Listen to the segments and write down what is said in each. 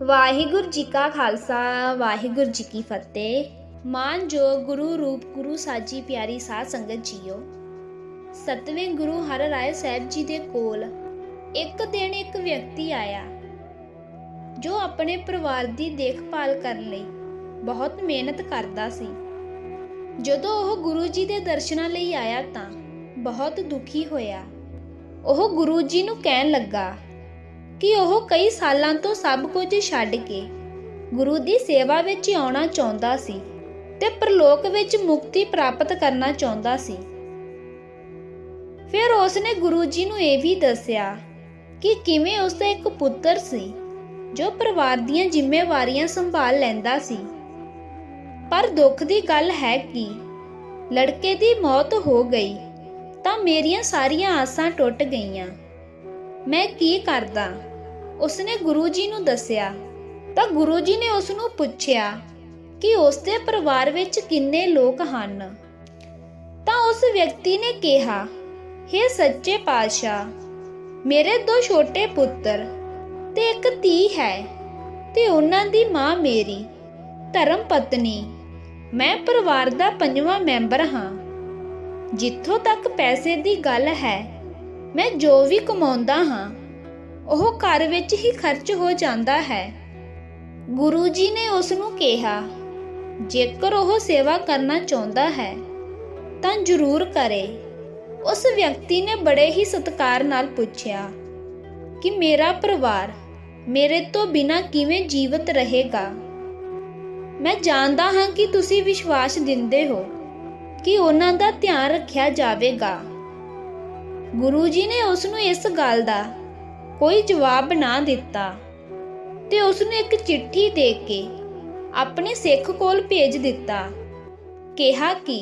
ਵਾਹਿਗੁਰੂ ਜੀ ਕਾ ਖਾਲਸਾ, ਵਾਹਿਗੁਰੂ ਜੀ ਕੀ ਫਤਿਹ। ਮਾਨ ਜੋ ਗੁਰੂ ਰੂਪ ਗੁਰੂ ਸਾਜੀ ਪਿਆਰੀ ਸਾਧ ਸੰਗਤ ਜੀਓ, ਸਤਵੇਂ ਗੁਰੂ ਹਰ ਰਾਏ ਸਾਹਿਬ ਜੀ ਦੇ ਕੋਲ ਇੱਕ ਦਿਨ ਇੱਕ ਵਿਅਕਤੀ ਆਇਆ, ਜੋ ਆਪਣੇ ਪਰਿਵਾਰ ਦੀ ਦੇਖਭਾਲ ਕਰਨ ਲਈ ਬਹੁਤ ਮਿਹਨਤ ਕਰਦਾ ਸੀ। ਜਦੋਂ ਉਹ ਗੁਰੂ ਜੀ ਦੇ ਦਰਸ਼ਨਾਂ ਲਈ ਆਇਆ ਤਾਂ ਬਹੁਤ ਦੁਖੀ ਹੋਇਆ। ਉਹ ਗੁਰੂ ਜੀ ਨੂੰ ਕਹਿਣ ਲੱਗਾ ਕਿ ਉਹ ਕਈ ਸਾਲਾਂ ਤੋਂ ਸਭ ਕੁਝ ਛੱਡ ਕੇ ਗੁਰੂ ਦੀ ਸੇਵਾ ਵਿੱਚ ਆਉਣਾ ਚਾਹੁੰਦਾ ਸੀ ਤੇ ਪ੍ਰਲੋਕ ਵਿੱਚ ਮੁਕਤੀ ਪ੍ਰਾਪਤ ਕਰਨਾ ਚਾਹੁੰਦਾ ਸੀ। ਫਿਰ ਉਸਨੇ ਗੁਰੂ ਜੀ ਨੂੰ ਇਹ ਵੀ ਦੱਸਿਆ ਕਿ ਕਿਵੇਂ ਉਸ ਦਾ ਇੱਕ ਪੁੱਤਰ ਸੀ ਜੋ ਪਰਿਵਾਰ ਦੀਆਂ ਜ਼ਿੰਮੇਵਾਰੀਆਂ ਸੰਭਾਲ ਲੈਂਦਾ ਸੀ। ਪਰ ਦੁੱਖ ਦੀ ਗੱਲ ਹੈ ਕਿ ਲੜਕੇ ਦੀ ਮੌਤ ਹੋ ਗਈ ਤਾਂ ਮੇਰੀਆਂ ਸਾਰੀਆਂ ਆਸਾਂ ਟੁੱਟ ਗਈਆਂ। ਮੈਂ ਕੀ ਕਰਦਾ? ਉਸਨੇ ਗੁਰੂ ਜੀ ਨੂੰ ਦੱਸਿਆ, ਤਾਂ ਗੁਰੂ ਜੀ ਨੇ ਉਸ ਨੂੰ ਪੁੱਛਿਆ ਕਿ ਉਸ ਦੇ ਪਰਿਵਾਰ ਵਿੱਚ ਕਿੰਨੇ ਲੋਕ ਹਨ? ਤਾਂ ਉਸ ਵਿਅਕਤੀ ਨੇ ਕਿਹਾ हे ਸੱਚੇ ਪਾਤਸ਼ਾਹ, ਮੇਰੇ ਦੋ ਛੋਟੇ ਪੁੱਤਰ ਤੇ ਇੱਕ ਧੀ ਹੈ ਤੇ ਉਹਨਾਂ ਦੀ ਮਾਂ ਮੇਰੀ, ਧਰਮ ਪਤਨੀ। ਮੈਂ ਪਰਿਵਾਰ ਦਾ ਪੰਜਵਾਂ ਮੈਂਬਰ ਹਾਂ। ਜਿੱਥੋਂ ਤੱਕ ਪੈਸੇ ਦੀ ਗੱਲ ਹੈ ਮੈਂ ਜੋ ਵੀ ਕਮਾਉਂਦਾ ਹਾਂ, ਉਹ ਘਰ ਵਿੱਚ ਹੀ ਖਰਚ ਹੋ ਜਾਂਦਾ ਹੈ। ਗੁਰੂ ਜੀ ਨੇ ਉਸ ਨੂੰ ਕਿਹਾ, ਜੇਕਰ ਉਹ ਸੇਵਾ ਕਰਨਾ ਚਾਹੁੰਦਾ ਹੈ, ਤਾਂ ਜ਼ਰੂਰ ਕਰੇ। ਉਸ ਵਿਅਕਤੀ ਨੇ ਬੜੇ ਹੀ ਸਤਿਕਾਰ ਨਾਲ ਪੁੱਛਿਆ, ਕਿ ਮੇਰਾ ਪਰਿਵਾਰ ਮੇਰੇ ਤੋਂ ਬਿਨਾਂ ਕਿਵੇਂ ਜੀਵਤ ਰਹੇਗਾ? ਮੈਂ ਜਾਣਦਾ ਹਾਂ ਕਿ ਤੁਸੀਂ ਵਿਸ਼ਵਾਸ ਦਿੰਦੇ ਹੋ ਕਿ ਉਹਨਾਂ ਦਾ ਧਿਆਨ ਰੱਖਿਆ ਜਾਵੇਗਾ। ਗੁਰੂ ਜੀ ਨੇ ਉਸ ਨੂੰ ਇਸ ਗੱਲ ਦਾ ਕੋਈ ਜਵਾਬ ਨਾ ਦਿੱਤਾ ਤੇ ਉਸ ਨੂੰ ਇੱਕ ਚਿੱਠੀ ਦੇ ਕੇ ਆਪਣੇ ਸਿੱਖ ਕੋਲ ਭੇਜ ਦਿੱਤਾ, ਕਿਹਾ ਕਿ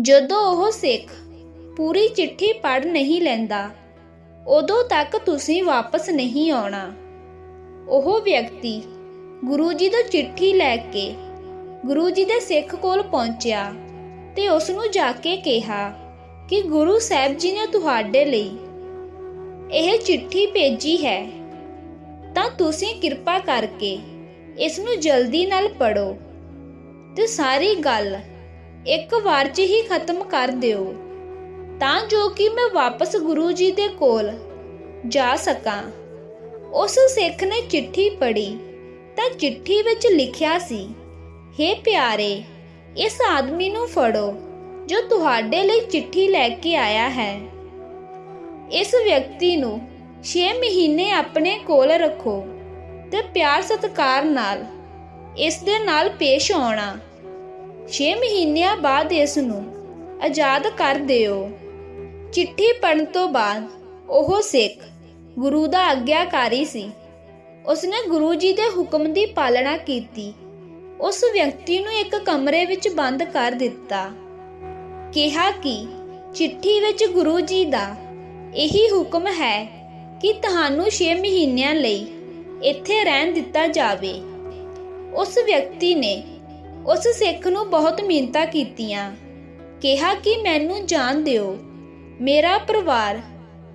ਜਦੋਂ ਉਹ ਸਿੱਖ ਪੂਰੀ ਚਿੱਠੀ ਪੜ੍ਹ ਨਹੀਂ ਲੈਂਦਾ, ਉਦੋਂ ਤੱਕ ਤੁਸੀਂ ਵਾਪਸ ਨਹੀਂ ਆਉਣਾ। ਉਹ ਵਿਅਕਤੀ ਗੁਰੂ ਜੀ ਤੋਂ ਚਿੱਠੀ ਲੈ ਕੇ ਗੁਰੂ ਜੀ ਦੇ ਸਿੱਖ ਕੋਲ ਪਹੁੰਚਿਆ ਤੇ ਉਸ ਨੂੰ ਜਾ ਕੇ ਕਿਹਾ ਕਿ ਗੁਰੂ ਸਾਹਿਬ ਜੀ ਨੇ ਤੁਹਾਡੇ ਲਈ ਇਹ ਚਿੱਠੀ ਭੇਜੀ ਹੈ, ਤਾਂ ਤੁਸੀਂ ਕਿਰਪਾ ਕਰਕੇ ਇਸ ਨੂੰ ਜਲਦੀ ਨਾਲ ਪੜੋ ਤੇ ਸਾਰੀ ਗੱਲ ਇੱਕ ਵਾਰ 'ਚ ਹੀ ਖਤਮ ਕਰ ਦਿਓ, ਤਾਂ ਜੋ ਕਿ ਮੈਂ ਵਾਪਸ ਗੁਰੂ ਜੀ ਦੇ ਕੋਲ ਜਾ ਸਕਾਂ। ਉਸ ਸਿੱਖ ਨੇ ਚਿੱਠੀ ਪੜ੍ਹੀ, ਤਾਂ ਚਿੱਠੀ ਵਿੱਚ ਲਿਖਿਆ ਸੀ हे ਪਿਆਰੇ, ਇਸ ਆਦਮੀ ਨੂੰ ਫੜੋ ਜੋ ਤੁਹਾਡੇ ਲਈ ਚਿੱਠੀ ਲੈ ਕੇ ਆਇਆ ਹੈ। ਇਸ ਵਿਅਕਤੀ ਨੂੰ 6 ਮਹੀਨੇ ਆਪਣੇ ਕੋਲ ਰੱਖੋ ਤੇ ਪਿਆਰ ਸਤਿਕਾਰ ਨਾਲ ਇਸ ਦੇ ਨਾਲ ਪੇਸ਼ ਆਉਣਾ। 6 ਮਹੀਨਿਆਂ ਬਾਅਦ ਇਸ ਨੂੰ ਆਜ਼ਾਦ ਕਰ ਦਿਓ। ਚਿੱਠੀ ਪੜਨ ਤੋਂ ਬਾਅਦ ਉਹ ਸਿੱਖ, ਗੁਰੂ ਦਾ ਆਗਿਆਕਾਰੀ ਸੀ। ਉਸਨੇ ਗੁਰੂ ਜੀ ਦੇ ਹੁਕਮ ਦੀ ਪਾਲਣਾ ਕੀਤੀ। ਉਸ ਵਿਅਕਤੀ ਨੂੰ ਇੱਕ ਕਮਰੇ ਵਿੱਚ ਬੰਦ ਕਰ ਦਿੱਤਾ। ਕਿਹਾ ਕਿ ਚਿੱਠੀ ਵਿੱਚ ਗੁਰੂ ਜੀ ਦਾ ਇਹੀ ਹੁਕਮ ਹੈ ਕਿ ਤੁਹਾਨੂੰ 6 ਮਹੀਨਿਆਂ ਲਈ ਇੱਥੇ ਰਹਿਣ ਦਿੱਤਾ ਜਾਵੇ। ਉਸ ਵਿਅਕਤੀ ਨੇ ਉਸ ਸਿੱਖ ਨੂੰ ਬਹੁਤ ਮਿਹਨਤਾਂ ਕੀਤੀਆਂ। ਕਿਹਾ ਕਿ ਮੈਨੂੰ ਜਾਣ ਦਿਓ। ਮੇਰਾ ਪਰਿਵਾਰ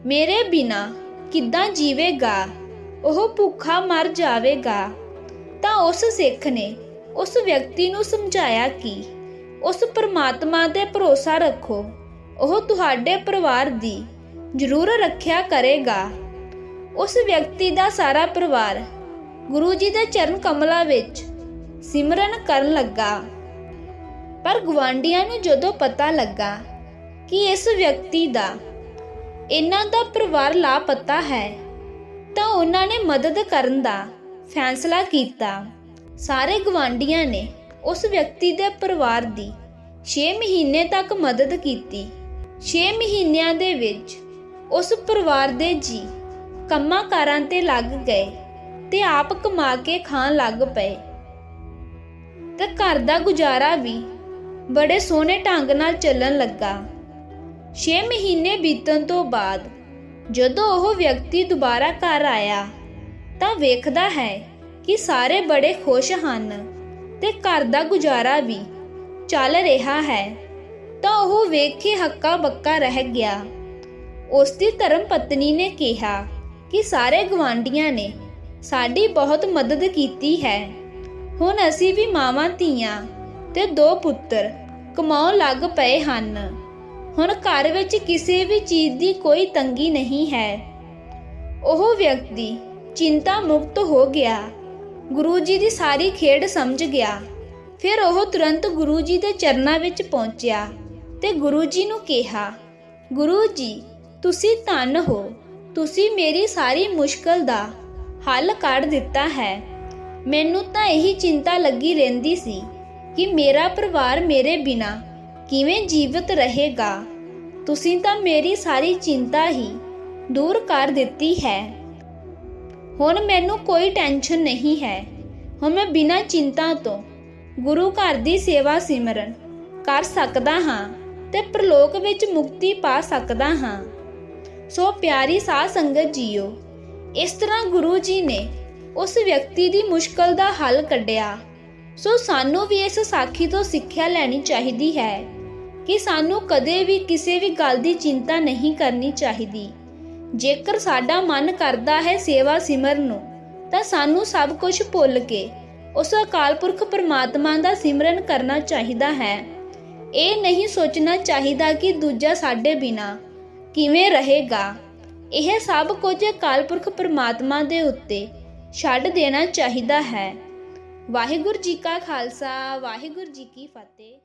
ਮੇਰੇ ਬਿਨਾ ਕਿੱਦਾਂ ਜੀਵੇਗਾ? ਉਹ ਭੁੱਖਾ ਮਰ ਜਾਵੇਗਾ। ਤਾਂ ਉਸ ਸਿੱਖ ਨੇ ਉਸ ਵਿਅਕਤੀ ਨੂੰ ਸਮਝਾਇਆ ਕਿ ਉਸ ਪਰਮਾਤਮਾ ਤੇ ਭਰੋਸਾ ਰੱਖੋ। ਉਹ ਤੁਹਾਡੇ ਪਰਿਵਾਰ ਦੀ ਜ਼ਰੂਰ ਰੱਖਿਆ ਕਰੇਗਾ। ਉਸ ਵਿਅਕਤੀ ਦਾ ਸਾਰਾ ਪਰਿਵਾਰ ਗੁਰੂ ਜੀ ਦੇ ਚਰਨ ਕਮਲਾਂ ਵਿੱਚ ਸਿਮਰਨ ਕਰਨ ਲੱਗਾ। ਪਰ ਗਵਾਂਡੀਆਂ ਨੂੰ ਜਦੋਂ ਪਤਾ ਲੱਗਾ ਕਿ ਇਸ ਵਿਅਕਤੀ ਦਾ ਇਹਨਾਂ ਦਾ ਪਰਿਵਾਰ ਲਾਪਤਾ ਹੈ, ਤਾਂ ਉਹਨਾਂ ਨੇ ਮਦਦ ਕਰਨ ਦਾ ਫੈਸਲਾ ਕੀਤਾ। ਸਾਰੇ ਗਵਾਂਡੀਆਂ ਨੇ ਉਸ ਵਿਅਕਤੀ ਦੇ ਪਰਿਵਾਰ ਦੀ 6 ਮਹੀਨੇ ਤੱਕ ਮਦਦ ਕੀਤੀ। 6 ਮਹੀਨਿਆਂ ਦੇ ਵਿੱਚ ਉਸ ਪਰਿਵਾਰ ਦੇ ਜੀ ਕੰਮਾਂ ਕਾਰਾਂ ਤੇ ਲੱਗ ਗਏ ਤੇ ਆਪ ਕਮਾ ਕੇ ਖਾਣ ਲੱਗ ਪਏ। ਤੇ ਘਰ ਦਾ ਗੁਜ਼ਾਰਾ ਵੀ ਬੜੇ ਸੋਹਣੇ ਢੰਗ ਨਾਲ ਚੱਲਣ ਲੱਗਾ। 6 ਮਹੀਨੇ ਬੀਤਣ ਤੋਂ ਬਾਅਦ ਜਦੋਂ ਉਹ ਵਿਅਕਤੀ ਦੁਬਾਰਾ ਘਰ ਆਇਆ ਤਾਂ ਵੇਖਦਾ ਹੈ ਕਿ ਸਾਰੇ ਬੜੇ ਖੁਸ਼ ਹਨ ਤੇ ਘਰ ਦਾ ਗੁਜ਼ਾਰਾ ਵੀ ਚੱਲ ਰਿਹਾ ਹੈ, ਤਾਂ ਉਹ ਵੇਖ ਕੇ ਹੱਕਾ ਬੱਕਾ ਰਹਿ ਗਿਆ। ਉਸ ਦੀ ਧਰਮ ਪਤਨੀ ਨੇ ਕਿਹਾ ਕਿ ਸਾਰੇ ਗਵਾਂਡੀਆਂ ਨੇ ਸਾਡੀ ਬਹੁਤ ਮਦਦ ਕੀਤੀ ਹੈ। ਹੁਣ ਅਸੀਂ ਵੀ ਮਾਵਾਂ, ਧੀਆਂ ਤੇ ਦੋ ਪੁੱਤਰ ਕਮਾਉਣ ਲੱਗ ਪਏ ਹਨ। ਹੁਣ ਘਰ ਵਿੱਚ ਕਿਸੇ ਵੀ ਚੀਜ਼ ਦੀ ਕੋਈ ਤੰਗੀ ਨਹੀਂ ਹੈ। ਉਹ ਵਿਅਕਤੀ ਚਿੰਤਾ ਮੁਕਤ ਹੋ ਗਿਆ। ਗੁਰੂ ਜੀ ਦੀ ਸਾਰੀ ਖੇਡ ਸਮਝ ਗਿਆ। ਫਿਰ ਉਹ ਤੁਰੰਤ ਗੁਰੂ ਜੀ ਦੇ ਚਰਨਾਂ ਵਿੱਚ ਪਹੁੰਚਿਆ ਤੇ ਗੁਰੂ ਜੀ ਨੂੰ ਕਿਹਾ, ਗੁਰੂ ਜੀ, ਤੁਸੀਂ ਧੰਨ ਹੋ, ਤੁਸੀਂ ਮੇਰੀ ਸਾਰੀ ਮੁਸ਼ਕਲ ਦਾ ਹੱਲ ਕੱਢ ਦਿੱਤਾ ਹੈ। ਮੈਨੂੰ ਤਾਂ ਇਹੀ ਚਿੰਤਾ ਲੱਗੀ ਰਹਿੰਦੀ ਸੀ ਕਿ ਮੇਰਾ ਪਰਿਵਾਰ ਮੇਰੇ ਬਿਨਾ ਕਿਵੇਂ ਜੀਵਤ ਰਹੇਗਾ। ਤੁਸੀਂ ਤਾਂ ਮੇਰੀ ਸਾਰੀ ਚਿੰਤਾ ਹੀ ਦੂਰ ਕਰ ਦਿੱਤੀ ਹੈ। ਹੁਣ ਮੈਨੂੰ ਕੋਈ ਟੈਨਸ਼ਨ ਨਹੀਂ ਹੈ। ਹੁਣ ਮੈਂ ਬਿਨਾਂ ਚਿੰਤਾ ਤੋਂ ਗੁਰੂ ਘਰ ਦੀ ਸੇਵਾ ਸਿਮਰਨ ਕਰ ਸਕਦਾ ਹਾਂ ਤੇ ਪ੍ਰਲੋਕ ਵਿੱਚ ਮੁਕਤੀ ਪਾ ਸਕਦਾ ਹਾਂ। ਸੋ ਪਿਆਰੀ ਸਾਧ ਸੰਗਤ ਜੀਓ, ਇਸ ਤਰ੍ਹਾਂ ਗੁਰੂ ਜੀ ਨੇ ਉਸ ਵਿਅਕਤੀ ਦੀ ਮੁਸ਼ਕਲ ਦਾ ਹੱਲ ਕੱਢਿਆ। ਸੋ ਸਾਨੂੰ ਵੀ ਇਸ ਸਾਖੀ ਤੋਂ ਸਿੱਖਿਆ ਲੈਣੀ ਚਾਹੀਦੀ ਹੈ ਕਿ ਸਾਨੂੰ ਕਦੇ ਵੀ ਕਿਸੇ ਵੀ ਗੱਲ ਦੀ ਚਿੰਤਾ ਨਹੀਂ ਕਰਨੀ ਚਾਹੀਦੀ। ਜੇਕਰ ਸਾਡਾ ਮਨ ਕਰਦਾ ਹੈ ਸੇਵਾ ਸਿਮਰਨ ਨੂੰ, ਤਾਂ ਸਾਨੂੰ ਸਭ ਕੁਝ ਭੁੱਲ ਕੇ ਉਸ ਅਕਾਲ ਪੁਰਖ ਪਰਮਾਤਮਾ ਦਾ ਸਿਮਰਨ ਕਰਨਾ ਚਾਹੀਦਾ ਹੈ। ਇਹ ਨਹੀਂ ਸੋਚਣਾ ਚਾਹੀਦਾ ਕਿ ਦੂਜਾ ਸਾਡੇ ਬਿਨਾ ਕਿਵੇਂ ਰਹੇਗਾ। ਇਹ ਸਭ ਕੁਝ ਅਕਾਲ ਪੁਰਖ ਪਰਮਾਤਮਾ ਦੇ ਉੱਤੇ ਛੱਡ ਦੇਣਾ ਚਾਹੀਦਾ ਹੈ। ਵਾਹਿਗੁਰੂ ਜੀ ਕਾ ਖਾਲਸਾ, ਵਾਹਿਗੁਰੂ ਜੀ ਕੀ ਫਤਿਹ।